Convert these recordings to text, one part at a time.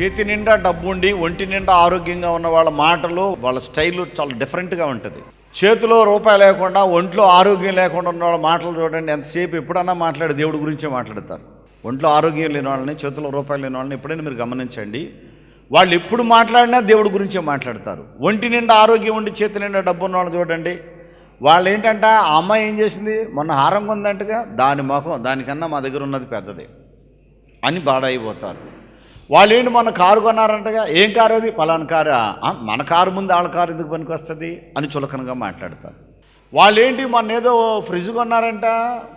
చేతి నిండా డబ్బు ఉండి ఒంటి నిండా ఆరోగ్యంగా ఉన్న వాళ్ళ మాటలు వాళ్ళ స్టైల్ చాలా డిఫరెంట్గా ఉంటుంది. చేతిలో రూపాయి లేకుండా ఒంట్లో ఆరోగ్యం లేకుండా ఉన్న వాళ్ళ మాటలు చూడండి ఎంతసేపు ఎప్పుడన్నా మాట్లాడే దేవుడి గురించే మాట్లాడతారు. ఒంట్లో ఆరోగ్యం లేని వాళ్ళని చేతిలో రూపాయలు లేని వాళ్ళని ఎప్పుడైనా మీరు గమనించండి. వాళ్ళు ఎప్పుడు మాట్లాడినా దేవుడి గురించే మాట్లాడతారు. ఒంటి నిండా ఆరోగ్యం ఉండి చేతి నిండా డబ్బు ఉన్న వాళ్ళని చూడండి. వాళ్ళు ఏంటంటే ఆ అమ్మాయి ఏం చేసింది? మొన్న హారం కొందంటగా దాని ముఖం దానికన్నా మా దగ్గర ఉన్నది పెద్దది అని బాడైపోతారు వాళ్ళు ఏంటి మొన్న కారు కొన్నారంటగా? ఏం కారు అది? పలానా కారా. మన కారు ముందు వాళ్ళ కారు ఎందుకు పనికి వస్తుంది అని చులకనగా మాట్లాడతారు. వాళ్ళు ఏంటి మొన్న ఏదో ఫ్రిడ్జ్ కొన్నారంట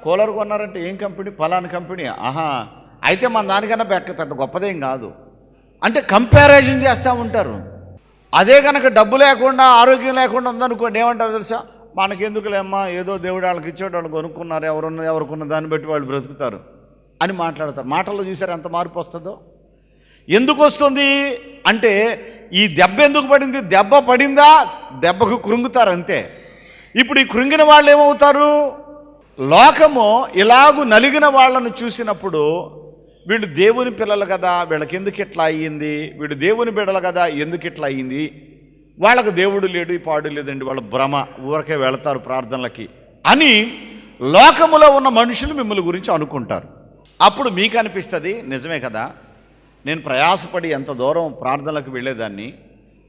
కూలర్ కొన్నారంట ఏం కంపెనీ? పలానా కంపెనీ. ఆహా అయితే మన దానికన్నా బెక్క పెద్ద గొప్పదేం కాదు. అంటే కంపారిజన్ చేస్తూ ఉంటారు. అదే కనుక డబ్బు లేకుండా ఆరోగ్యం లేకుండా ఉందనుకోండి ఏమంటారు తెలుసా? మనకెందుకులేమ్మా ఏదో దేవుడు వాళ్ళకి ఇచ్చాడు వాళ్ళు కొనుక్కున్నారు ఎవరున్న ఎవరుకున్న దాన్ని బట్టి వాళ్ళు బ్రతుకుతారు అని మాట్లాడతారు. మాటల్లో చూసారు ఎంత మార్పు వస్తుందో? ఎందుకు వస్తుంది అంటే ఈ దెబ్బ ఎందుకు పడింది? దెబ్బ పడిందా? దెబ్బకు కృంగుతారు అంతే. ఇప్పుడు ఈ కృంగిన వాళ్ళు ఏమవుతారు? లోకము ఇలాగు నలిగిన వాళ్ళను చూసినప్పుడు వీడు దేవుని పిల్లలు కదా వీళ్ళకి ఎందుకు ఇట్లా అయ్యింది? వీడు దేవుని బిడ్డలు కదా ఎందుకు ఇట్లా అయ్యింది? వాళ్ళకు దేవుడు లేడు ఈ పాడు లేదండి వాళ్ళ భ్రమ. ఊరకే వెళతారు ప్రార్థనలకి. అని లోకములో ఉన్న మనుషులు మిమ్మల్ని గురించి అనుకుంటారు. అప్పుడు మీకు అనిపిస్తుంది నిజమే కదా? నేను ప్రయాసపడి ఎంత దూరం ప్రార్థనలకు వెళ్ళేదాన్ని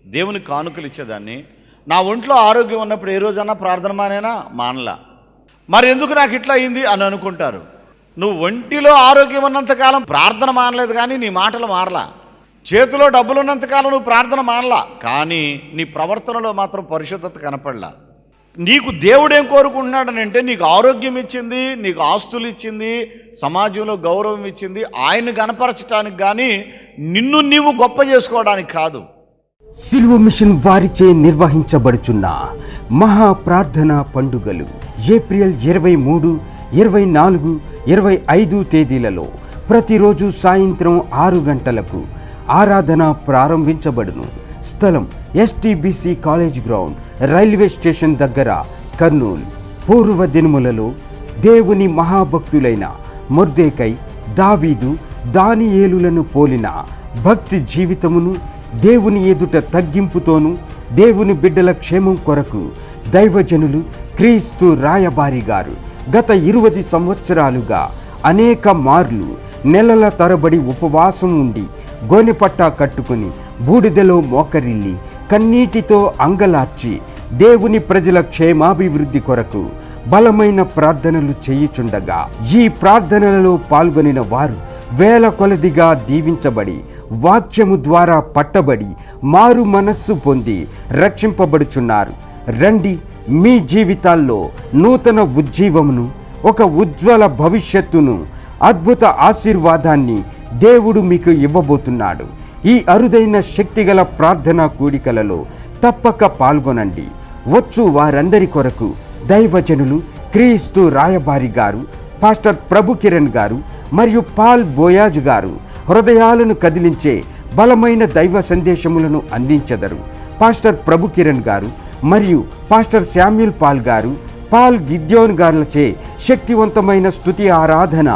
దేవుని కానుకలు ఇచ్చేదాన్ని నా ఒంట్లో ఆరోగ్యం ఉన్నప్పుడు ఏ రోజన్నా ప్రార్థన మానేనా? మానలా. మరి ఎందుకు నాకు ఇట్లా అయింది అని అనుకుంటారు. నువ్వు ఒంటిలో ఆరోగ్యం ఉన్నంతకాలం ప్రార్థన మానలేదు కానీ నీ మాటలు మారలా. చేతిలో డబ్బులు ఉన్నంతకాలం నువ్వు ప్రార్థన మానలా. కానీ నీ ప్రవర్తనలో మాత్రం పరిశుద్ధత కనపడలా. నీకు దేవుడేం కోరుకుంటున్నాడని అంటే నీకు ఆరోగ్యం ఇచ్చింది నీకు ఆస్తులు ఇచ్చింది సమాజంలో గౌరవం ఇచ్చింది ఆయన కనపరచడానికి కానీ నిన్ను నీవు గొప్ప చేసుకోవడానికి కాదు. సిల్వ మిషన్ వారిచే నిర్వహించబడుచున్న మహా ప్రార్థన పండుగలు ఏప్రిల్ ఇరవై మూడు ఇరవై నాలుగు ఇరవై ఐదు తేదీలలో ప్రతిరోజు సాయంత్రం ఆరు గంటలకు ఆరాధన ప్రారంభించబడును. స్థలం STBC college ground railway station దగ్గర కర్నూలు. పూర్వ దినములలో దేవుని మహాభక్తులైన ముర్దేకై దావీదు దానియేలులను పోలిన భక్తి జీవితమును దేవుని ఎదుట తగ్గింపుతోనూ దేవుని బిడ్డల క్షేమం కొరకు దైవజనులు క్రీస్తు రాయబారి గారు గత ఇరువది సంవత్సరాలుగా అనేక మార్లు నెలల తరబడి ఉపవాసం ఉండి గోనెపట్టా కట్టుకుని బూడిదలో మోకరిల్లి కన్నీటితో అంగలార్చి దేవుని ప్రజల క్షేమాభివృద్ధి కొరకు బలమైన ప్రార్థనలు చేయుచుండగా ఈ ప్రార్థనలలో పాల్గొనిన వారు వేల కొలదిగా దీవించబడి వాక్యము ద్వారా పట్టబడి మారు మనస్సు పొంది రక్షింపబడుచున్నారు. రండి మీ జీవితాల్లో నూతన ఉజ్జీవమును ఒక ఉజ్వల భవిష్యత్తును అద్భుత ఆశీర్వాదాన్ని దేవుడు మీకు ఇవ్వబోతున్నాడు. ఈ అరుదైన శక్తిగల ప్రార్థనా కూడికలలో తప్పక పాల్గొనండి. వచ్చు వారందరి కొరకు దైవజనులు క్రీస్తు రాయబారి గారు పాస్టర్ ప్రభు కిరణ్ గారు మరియు పాల్ బోయాజ్ గారు హృదయాలను కదిలించే బలమైన దైవ సందేశములను అందించెదరు. పాస్టర్ ప్రభు కిరణ్ గారు మరియు pastor Samuel Paul garu Paul Gideon గారులచే శక్తివంతమైన స్తుతి ఆరాధన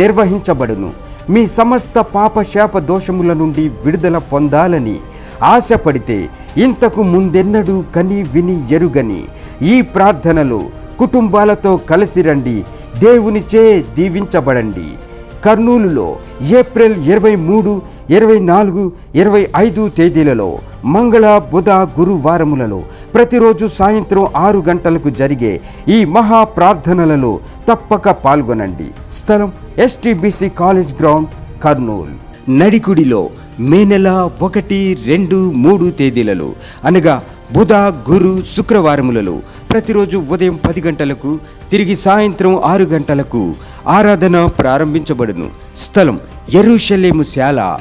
నిర్వహించబడును. మీ సమస్త పాపశాప దోషముల నుండి విడుదల పొందాలని ఆశపడితే ఇంతకు ముందెన్నడూ కని విని ఎరుగని ఈ ప్రార్థనలో కుటుంబాలతో కలిసి రండి. దేవునిచే దీవించబడండి. కర్నూలులో ఏప్రిల్ ఇరవై మూడు ఇరవై నాలుగు ఇరవై ఐదు తేదీలలో మంగళ బుధ గురువారములలో ప్రతిరోజు సాయంత్రం ఆరు గంటలకు జరిగే ఈ మహా ప్రార్థనలలో తప్పక పాల్గొనండి. స్థలం ఎస్టీబీసీ కాలేజ్ గ్రౌండ్ కర్నూలు. నడికుడిలో మే నెల ఒకటి రెండు మూడు తేదీలలో అనగా బుధ గురు శుక్రవారములలో ప్రతిరోజు ఉదయం పది గంటలకు తిరిగి సాయంత్రం ఆరు గంటలకు ఆరాధన ప్రారంభించబడును. స్థలం ఎరుషలేము శాల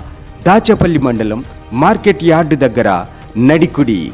దాచపల్లి మండలం మార్కెట్ యార్డు దగ్గర నడికుడి.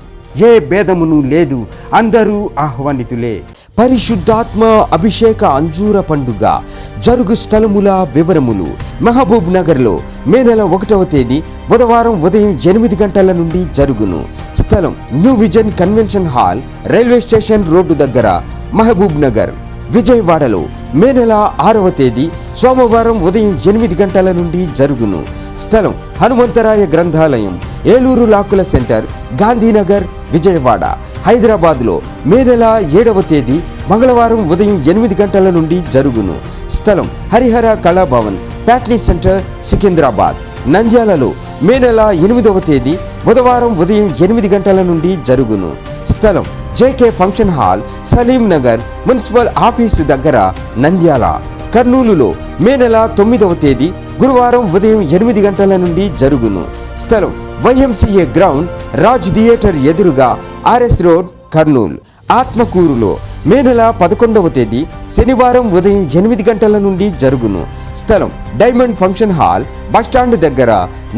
ఏ భేదమును లేదు అందరూ ఆహ్వానితులే. పరిశుద్ధాత్మ అభిషేక అంజూర పండుగ జరుగు స్థలముల వివరములు. మహబూబ్ నగర్లో మే నెల ఒకటవ తేదీ బుధవారం ఉదయం ఎనిమిది గంటల నుండి జరుగును. స్థలం new vision convention hall railway station road దగ్గర మహబూబ్ నగర్. విజయవాడలో మే నెల ఆరవ తేదీ సోమవారం ఉదయం ఎనిమిది గంటల నుండి జరుగును. స్థలం హనుమంతరాయ గ్రంథాలయం ఏలూరు లాకుల సెంటర్ గాంధీనగర్ విజయవాడ. హైదరాబాద్లో మే నెల ఏడవ తేదీ మంగళవారం ఉదయం ఎనిమిది గంటల నుండి జరుగును. స్థలం హరిహర కళాభవన్ ప్యాట్నీ సెంటర్ సికింద్రాబాద్. నంద్యాలలో మే నెల ఎనిమిదవ తేదీ బుధవారం ఉదయం ఎనిమిది గంటల నుండి జరుగును. స్థలం JK function hall Salim Nagar municipal office దగ్గర నంద్యాల. కర్నూలులో మే నెల తొమ్మిదవ తేదీ గురువారం ఉదయం ఎనిమిది గంటల నుండి జరుగును. స్థలం వైఎంసీఏ గ్రౌండ్ రాజ్ థియేటర్ ఎదురుగా ఆర్ఎస్ రోడ్ కర్నూలు. ఆత్మకూరులో మే నెల పదకొండవ తేదీ శనివారం ఉదయం ఎనిమిది గంటల నుండి జరుగును. స్థలం డైమండ్ ఫంక్షన్ హాల్ బస్టాండ్ దగ్గర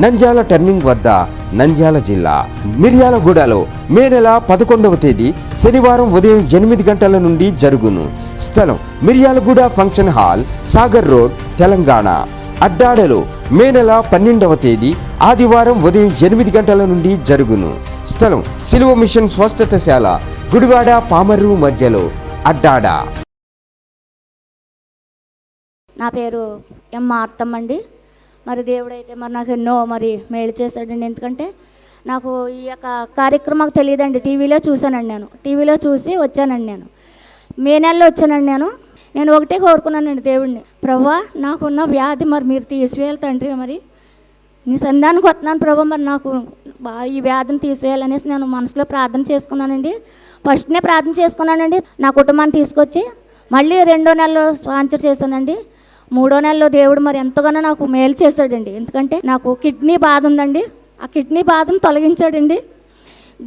నంద్యాల టర్నింగ్ వద్ద నంద్యాల జిల్లా. మిర్యాలగూడలో మే నెల పదకొండవ తేదీ శనివారం ఉదయం ఎనిమిది గంటల నుండి జరుగును. స్థలం Miryalaguda function hall Sagar road Telangana. అడ్డాడలో May నెల పన్నెండవ తేదీ ఆదివారం ఉదయం ఎనిమిది గంటల నుండి జరుగును. స్థలం సిలువ మిషన్ స్వస్థతశాల గుడివాడ పామర్రు మధ్యలో అడ్డాడ. నా పేరు ఎం అత్తమ్మ అండి. మరి దేవుడైతే మరి నాకు ఎన్నో మరి మేలు చేశాడండి. ఎందుకంటే నాకు ఈ యొక్క కార్యక్రమం తెలియదండి. టీవీలో చూశానండి నేను. టీవీలో చూసి వచ్చానండి నేను. మే నెలలో వచ్చానండి నేను. నేను ఒకటే కోరుకున్నానండి దేవుడిని ప్రభా నాకున్న వ్యాధి మరి మీరు తీసివేయాలి తండ్రి మరి. నీ సంధానికి వస్తున్నాను ప్రభా మరి నాకు ఈ వ్యాధిని తీసివేయాలనేసి నేను మనసులో ప్రార్థన చేసుకున్నానండి. ఫస్ట్నే ప్రార్థన చేసుకున్నానండి. నా కుటుంబాన్ని తీసుకొచ్చి మళ్ళీ రెండో నెలలో స్పాన్సర్ చేశానండి. మూడో నెలలో దేవుడు మరి ఎంతగానో నాకు మేలు చేశాడండి. ఎందుకంటే నాకు కిడ్నీ బాధ ఉందండి. ఆ కిడ్నీ బాధను తొలగించాడండి.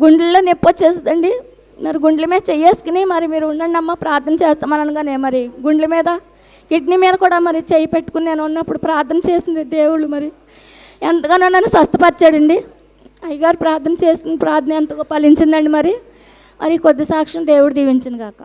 గుండెల్లో నొప్పి వచ్చేస్తుందండి. మరి గుండెల మీద చెయ్యేసుకుని మరి మీరు ఉండండి అమ్మ ప్రార్థన చేస్తామనగానే మరి గుండెల మీద కిడ్నీ మీద కూడా మరి చేయి పెట్టుకుని నేను ఉన్నప్పుడు ప్రార్థన చేసింది దేవుళ్ళు మరి. ఎంతగానో నన్ను స్వస్థపరిచాడండి. అయ్యగారు ప్రార్థన చేసిన ప్రార్థన ఎంతగా ఫలించిందండి మరి. మరి కొద్ది సాక్ష్యం దేవుడు దీవించను గాక.